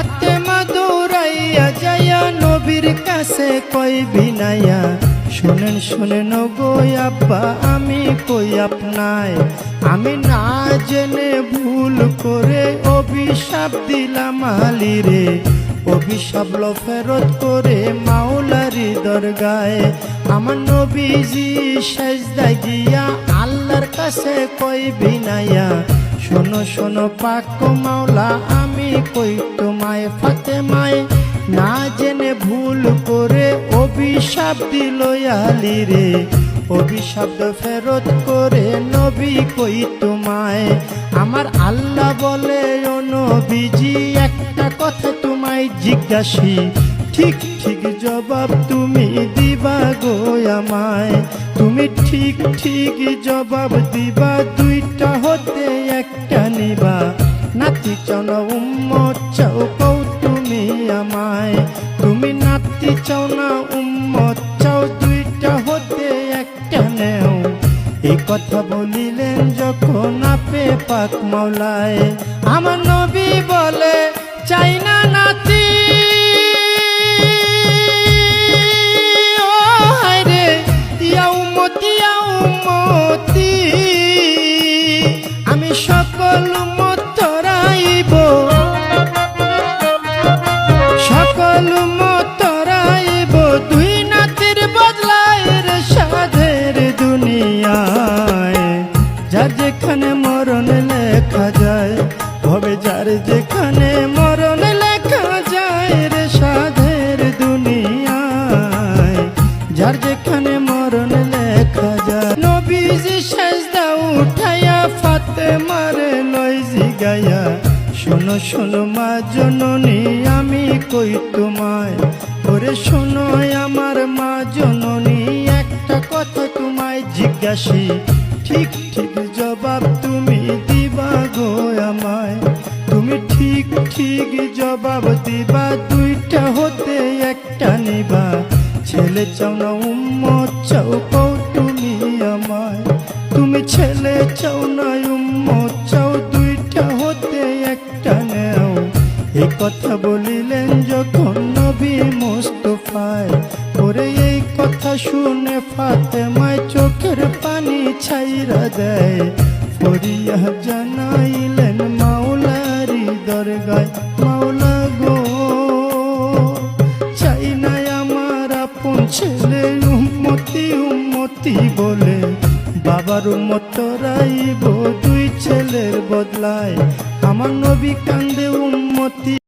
ফাতেমা দৌড়াইয়া যাইয়া নবীর কাছে কই বিনাইয়া শুনেন শুনেন গো আব্বা, আমি কই আপনায়? আমি না জেনে ভুল করে অভিশাপ দিলাম আলী রে। অভিশাপ লো ফেরত করে মাওলারি দরগায়, আমার নবীজি সেজদায় গিয়া আল্লাহর কাছে কই বিনাইয়া শোনো শোনো, পাক মাওলা, আমি কই তোমায় ফাতেমায়। না জেনে ভুল করে অভিশাপ দিল আলী রে। অভিশাপ ফেরত করে নবী কই তোমায়। আমার আল্লাহ বলে, ও নবীজি, একটা কথা তোমায় জিজ্ঞাসি। ঠিক ঠিক জবাব তুমি দিবা গো আমায়। তুমি ঠিক ঠিক জবাব দিবা। দুইটা হতে একটা নিবা। নাতি চাও না উম্মত, চাও কও তুমি আমায়। তুমি নাতি চাও না উম্মত, চাও দুইটা হতে একটা নেও। এই কথা বলিলেন যখন আপে পাক মাওলায়। আমার রে সাধের দুনিয়ায়, যার যেখানে মরণ লেখা যায়। নবীজি সেজদা উঠাইয়া ফাতে মারে লই জিগাইয়া, শোনো শোনো মা জননী, আমি কই তোমায়? ওরে শোনো আমার মা জননী, একটা কথা তোমায় জিজ্ঞাসি। ঠিক ঠিক জবাব তুমি ঠিক ঠিক জবাব দিবা, দুইটা হতে একটা নিবা। ছেলে চাও না উম্মত, চাও কও তুমি আমায় তুমি ছেলে চাও না উম্মত, চাও দুইটা হতে একটা নেও। এই কথা বলিলেন যখন নবী মোস্তফায়। ওরে এই কথা শুনে ফাতেমায় চোখের পানি ছাইরা দেয়। ফরিয়া জানাইলেন আপন ছেলে উম্মতি উম্মতি বলে। বাবার উম্মত রাইব, দুই ছেলের বদলায়। আমার নবী কান্দে উম্মতি।